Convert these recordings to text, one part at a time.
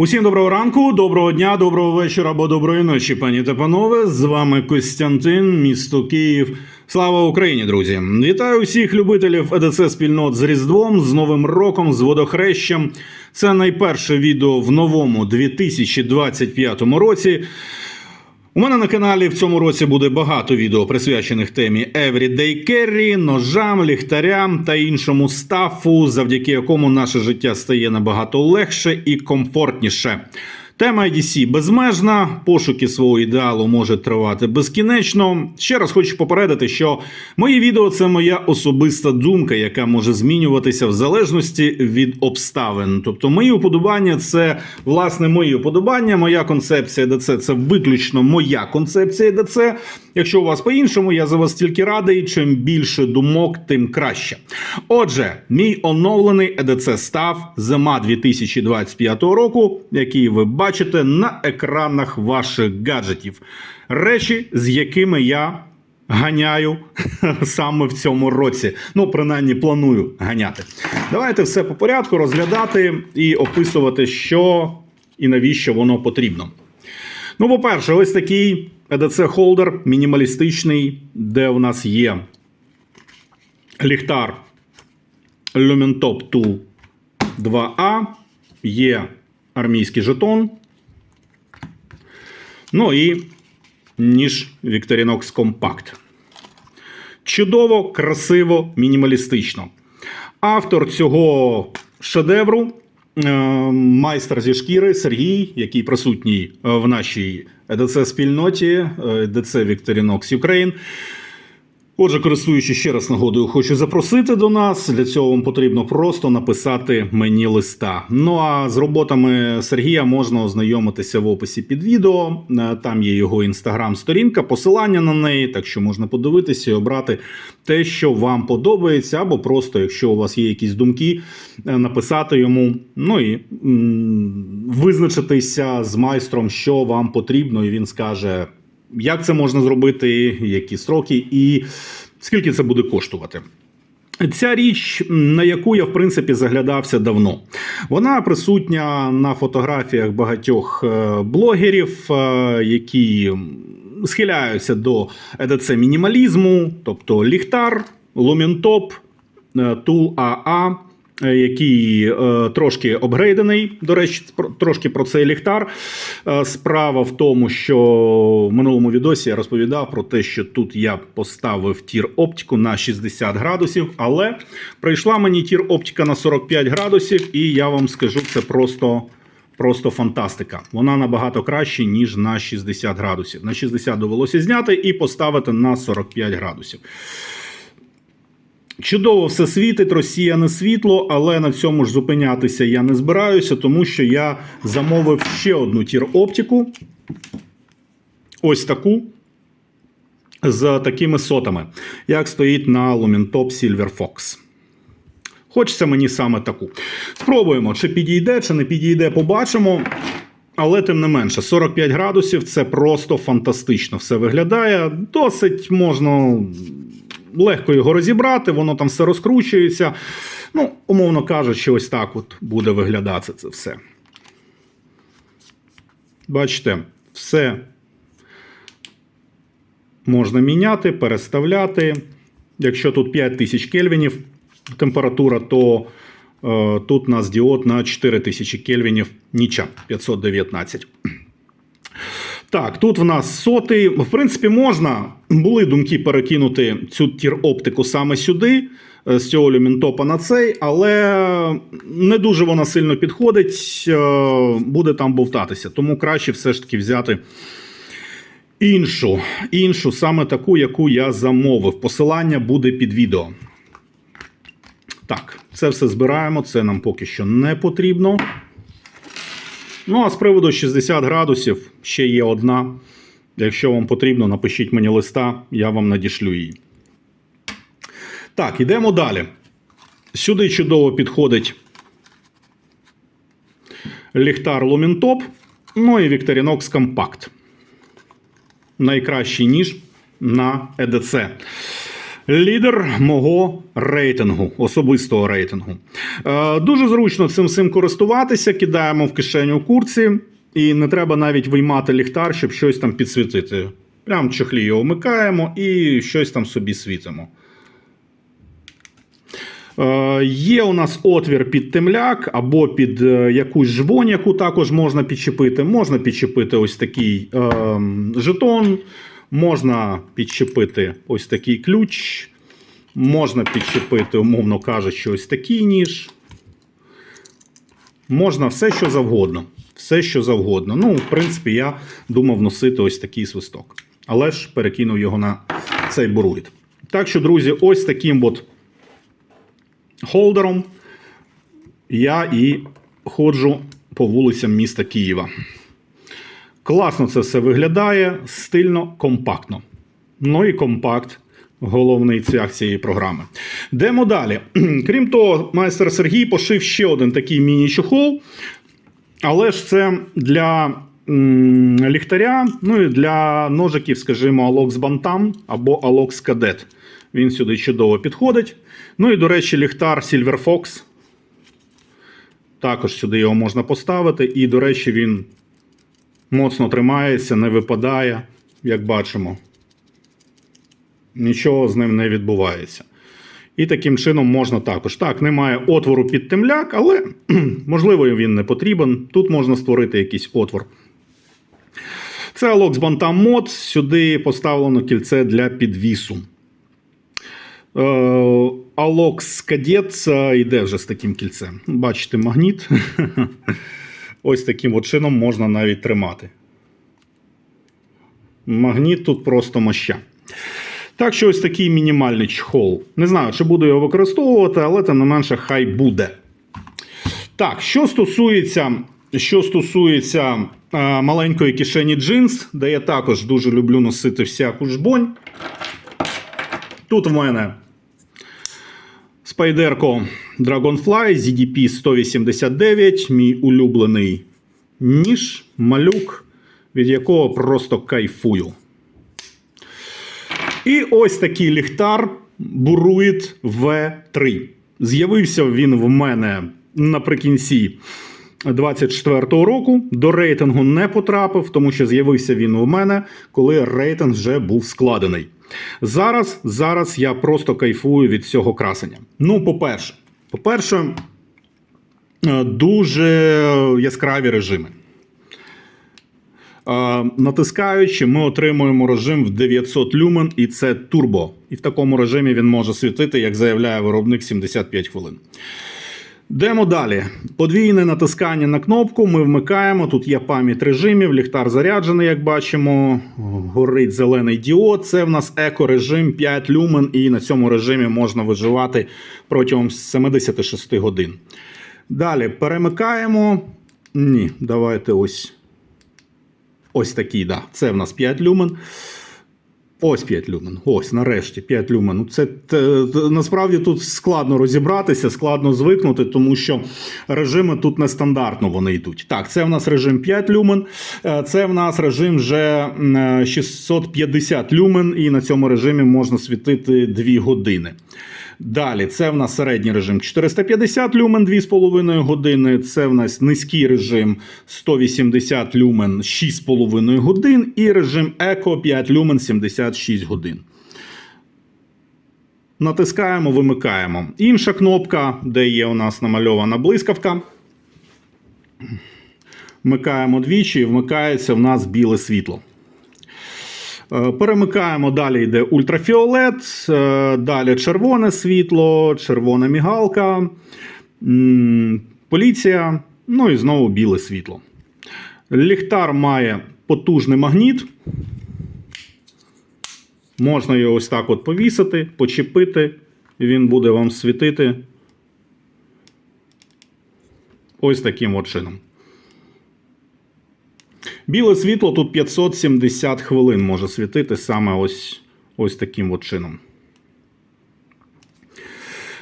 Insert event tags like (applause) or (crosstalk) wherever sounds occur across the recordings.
Усім доброго ранку, доброго дня, доброго вечора або доброї ночі, пані та панове. З вами Костянтин, місто Київ. Слава Україні, друзі! Вітаю всіх любителів ЕДЦ спільнот з Різдвом, з Новим роком, з водохрещем. Це найперше відео в новому 2025 році. У мене на каналі в цьому році буде багато відео присвячених темі Everyday Carry, ножам, ліхтарям та іншому стафу, завдяки якому наше життя стає набагато легше і комфортніше. Тема IDC безмежна, пошуки свого ідеалу може тривати безкінечно. Ще раз хочу попередити, що мої відео це моя особиста думка, яка може змінюватися в залежності від обставин. Тобто, мої уподобання це власне мої уподобання. Моя концепція ДЦ це виключно моя концепція ДЦ. Якщо у вас по-іншому, я за вас тільки радий. Чим більше думок, тим краще. Отже, мій оновлений ЕДЦ став зима 2025 року, який ви бачите на екранах ваших гаджетів. Речі, з якими я ганяю (laughs) саме в цьому році. Ну, принаймні, планую ганяти. Давайте все по порядку розглядати і описувати, що і навіщо воно потрібно. Ну, по-перше, ось такий EDC-холдер мінімалістичний, де у нас є ліхтар Lumentop 2 2A, є армійський жетон. Ну і ніж Victorinox Compact. Чудово, красиво, мінімалістично. Автор цього шедевру е, майстер зі шкіри Сергій, який присутній е, в нашій ЕДЦ спільноті ЕДЦ Victorinox Ukraine. Отже, користуючись ще раз нагодою, хочу запросити до нас. Для цього вам потрібно просто написати мені листа. Ну а з роботами Сергія можна ознайомитися в описі під відео. Е, Там є його інстаграм-сторінка, посилання на неї, так що можна подивитися і обрати те, що вам подобається, або просто, якщо у вас є якісь думки, е, написати йому. Ну і визначитися з майстром, що вам потрібно, і він скаже. Як це можна зробити, які строки, і скільки це буде коштувати? Ця річ, на яку я в принципі заглядався давно, вона присутня на фотографіях багатьох е, блогерів, е, які схиляються до ЕДЦ мінімалізму, тобто ліхтар, лумінтоп, е, тул АА. Е, Який е, трошки обгрейдений, до речі, трошки про цей ліхтар. Е, Справа в тому, що в минулому відосі я розповідав про те, що тут я поставив тір оптику на 60 градусів, але прийшла мені тір оптика на 45 градусів, і я вам скажу, це просто. Просто фантастика. Вона набагато краще, ніж на 60 градусів. На 60 довелося зняти і поставити на 45 градусів. Чудово все світить, розсіяне світло, але на цьому ж зупинятися я не збираюся, тому що я замовив ще одну тір-оптику. Ось таку. З такими сотами, як стоїть на Lumintop Silver Fox. Хочеться мені саме таку. Спробуємо, чи підійде, чи не підійде, побачимо. Але тим не менше, 45 градусів це просто фантастично. Все виглядає. Досить можна легко його розібрати, воно там все розкручується. Ну, умовно кажучи, ось так от буде виглядати це все. Бачите, все можна міняти, переставляти. Якщо тут 5000 кельвінів температура, то е, тут у нас діод на 4000 кельвінів, ніча 519. Так, тут в нас сотий. В принципі, можна. Були думки перекинути цю тір-оптику саме сюди, е, з цього люмінтопа на цей, але не дуже вона сильно підходить, е, буде там бовтатися. Тому краще все ж таки взяти іншу, іншу, саме таку, яку я замовив. Посилання буде під відео. Так, це все збираємо, це нам поки що не потрібно. Ну, а з приводу 60 градусів ще є одна. Якщо вам потрібно, напишіть мені листа, я вам надішлю її. Так, ідемо далі. Сюди чудово підходить ліхтар Lumentop, ну і Victorinox Compact. Найкращий ніж на EDC. Лідер мого рейтингу, особистого рейтингу. Е, дуже зручно цим всім користуватися, кидаємо в кишеню курці, і не треба навіть виймати ліхтар, щоб щось там підсвітити. Прям чохлі його вмикаємо і щось там собі світимо. Е, Є у нас отвір під темляк або під е, якусь жбонь, яку також можна підчепити. Можна підчепити ось такий е, жетон, можна підчепити ось такий ключ, можна підчепити, умовно кажучи, ось такий ніж. Можна все, що завгодно. Все, що завгодно. Ну, в принципі, я думав носити ось такий свисток. Але ж перекинув його на цей буруїд. Так що, друзі, ось таким от холдером я і ходжу по вулицям міста Києва. Класно це все виглядає, стильно, компактно. Ну і компакт головний цвях цієї програми. Йдемо далі. (clears throat) Крім того, майстер Сергій пошив ще один такий міні-чохол. Але ж це для м, ліхтаря, ну і для ножиків, скажімо, Alox Bantam або Alox Cadet. Він сюди чудово підходить. Ну і, до речі, ліхтар Silver Fox. Також сюди його можна поставити. І, до речі, він моцно тримається, не випадає, як бачимо. Нічого з ним не відбувається. І таким чином можна також. Так, немає отвору під темляк, але (clears throat) можливо він не потрібен. Тут можна створити якийсь отвор. Це Alox Bantam Mod. Сюди поставлено кільце для підвісу. Е, Alox Cadet е, йде вже з таким кільцем. Бачите, магніт. (laughs) Ось таким от чином можна навіть тримати. Магніт тут просто моща. Так що ось такий мінімальний чхол. Не знаю, чи буду його використовувати, але тим не менше, хай буде. Так, що стосується, що стосується е, маленької кишені джинс, де я також дуже люблю носити всяку жбонь. Тут в мене спайдерко Dragonfly ZDP 189, мій улюблений ніж, малюк, від якого просто кайфую. І ось такий ліхтар Buruit V3. З'явився він в мене наприкінці 24-го року. До рейтингу не потрапив, тому що з'явився він у мене, коли рейтинг вже був складений. Зараз, зараз я просто кайфую від цього красення. Ну, по-перше, по-перше, е, дуже яскраві режими. Е, Натискаючи, ми отримуємо режим в 900 люмен, і це турбо. І в такому режимі він може світити, як заявляє виробник, 75 хвилин. Йдемо далі. Подвійне натискання на кнопку. Ми вмикаємо. Тут є пам'ять режимів, ліхтар заряджений, як бачимо. Горить зелений діод. Це в нас еко-режим 5 люмен, і на цьому режимі можна виживати протягом 76 годин. Далі перемикаємо. Ні, давайте ось. Ось такий, да. Це в нас 5 люмен. Ось 5 люмен. Ось, нарешті, 5 люмен. Ну, Це насправді тут складно розібратися, складно звикнути, тому що режими тут нестандартно вони йдуть. Так, це в нас режим 5 люмен, е, це в нас режим вже е, 650 люмен, і на цьому режимі можна світити 2 години. Далі, це в нас середній режим 450 люмен 2,5 години. Це в нас низький режим 180 люмен 6,5 годин. І режим Еко 5 люмен 76 годин. Натискаємо, вимикаємо. Інша кнопка, де є у нас намальована блискавка. Вмикаємо двічі і вмикається в нас біле світло. Е, Перемикаємо, далі йде ультрафіолет, е, далі червоне світло, червона мігалка, поліція, ну і знову біле світло. Ліхтар має потужний магніт. Можна його ось так от повісити, почепити, він буде вам світити ось таким от чином. Біле світло тут 570 хвилин може світити саме ось, ось таким от чином.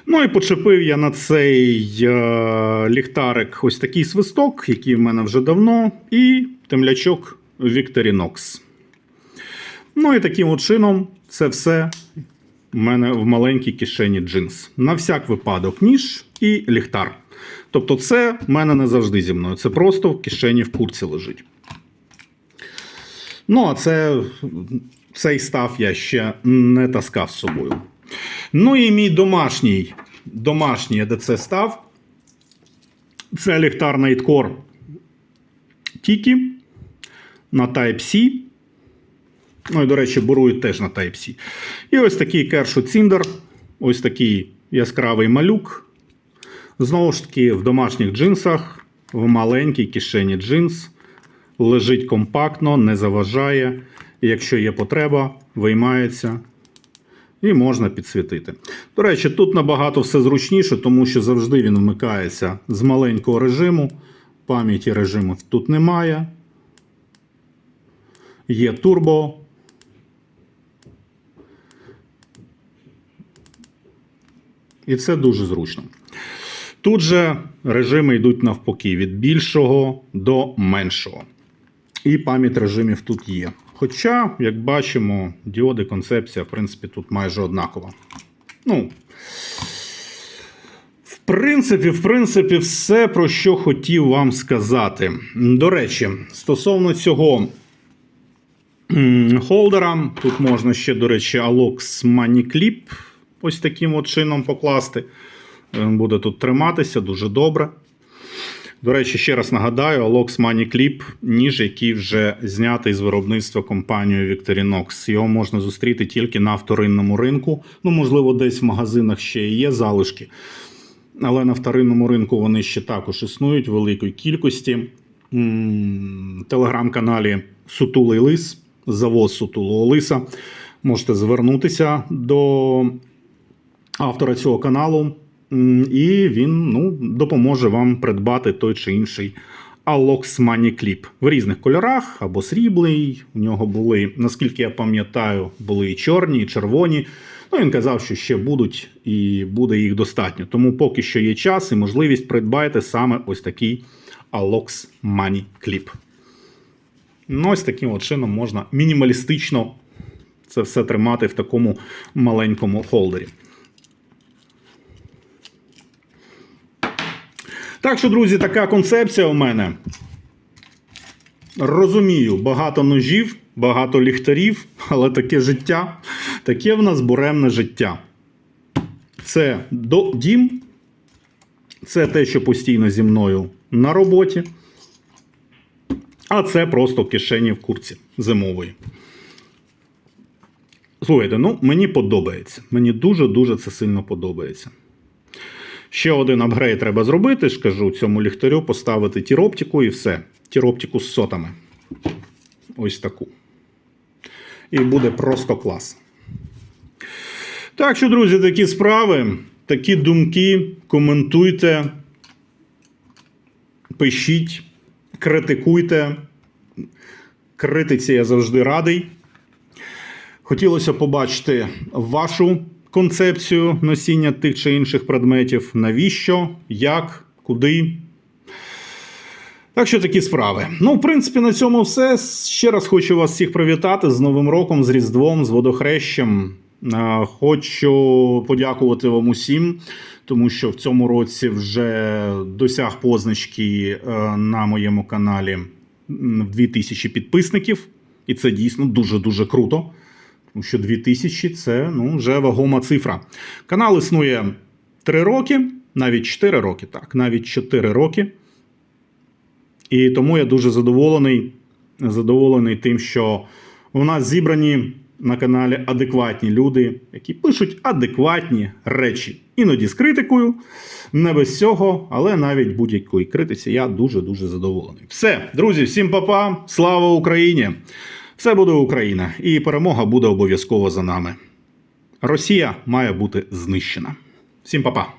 Ну і почепив я на цей е, ліхтарик ось такий свисток, який в мене вже давно, і темлячок Victorinox. Ну і таким от чином це все у мене в маленькій кишені джинс. На всяк випадок ніж і ліхтар. Тобто, це в мене не завжди зі мною. Це просто в кишені в курці лежить. Ну, а це цей став я ще не таскав з собою. Ну і мій домашній, домашній EDC став. Це ліхтар Nightcore Tiki на Type-C. Ну і, до речі, бурують теж на Type-C. І ось такий Kershaw Cinder. Ось такий яскравий малюк. Знову ж таки, в домашніх джинсах, в маленькій кишені джинс. Лежить компактно, не заважає. Якщо є потреба, виймається і можна підсвітити. До речі, тут набагато все зручніше, тому що завжди він вмикається з маленького режиму. Пам'яті режиму тут немає. Є турбо. І це дуже зручно. Тут же режими йдуть навпаки від більшого до меншого. І пам'ять режимів тут є. Хоча, як бачимо, діоди концепція, в принципі, тут майже однакова. Ну, в принципі, в принципі, все, про що хотів вам сказати. До речі, стосовно цього холдера, тут можна ще, до речі, Alox Money Clip ось таким от чином покласти. Він буде тут триматися дуже добре. До речі, ще раз нагадаю, Alox Money Clip – ніж, який вже знятий з виробництва компанією Victorinox. Його можна зустріти тільки на вторинному ринку. Ну, можливо, десь в магазинах ще є залишки. Але на вторинному ринку вони ще також існують в великій кількості. Телеграм-каналі Сутулий Лис, завоз Сутулого Лиса. Можете звернутися до автора цього каналу. І він ну, допоможе вам придбати той чи інший Alox Money Clip в різних кольорах або сріблий. У нього були, наскільки я пам'ятаю, були і чорні, і червоні. Ну, він казав, що ще будуть і буде їх достатньо. Тому поки що є час і можливість придбайте саме ось такий Alox Money Clip. Ну, ось таким от чином можна мінімалістично це все тримати в такому маленькому холдері. Так що, друзі, така концепція у мене. Розумію, багато ножів, багато ліхтарів, але таке життя, таке в нас буремне життя. Це дім, це те, що постійно зі мною на роботі. А це просто кишені в курці зимової. Слухайте, ну мені подобається. Мені дуже-дуже це сильно подобається. Ще один апгрейд треба зробити, ж кажу, цьому ліхтарю поставити тіроптику і все. Тіроптику з сотами. Ось таку. І буде просто клас. Так що, друзі, такі справи, такі думки. Коментуйте, пишіть, критикуйте. Критиці я завжди радий. Хотілося побачити вашу концепцію носіння тих чи інших предметів. Навіщо, як, куди. Так що такі справи. Ну, в принципі, на цьому все. Ще раз хочу вас всіх привітати з Новим роком, з Різдвом, з водохрещем. Хочу подякувати вам усім, тому що в цьому році вже досяг позначки е, на моєму каналі в 2000 підписників. І це дійсно дуже-дуже круто. Тому що 2000 це ну, вже вагома цифра. Канал існує 3 роки, навіть 4 роки, так, навіть 4 роки. І тому я дуже задоволений, задоволений тим, що у нас зібрані на каналі адекватні люди, які пишуть адекватні речі. Іноді з критикою, не без цього, але навіть будь-якої критиці я дуже-дуже задоволений. Все, друзі, всім па-па, слава Україні! Все буде Україна, і перемога буде обов'язково за нами. Росія має бути знищена. Всім па-па!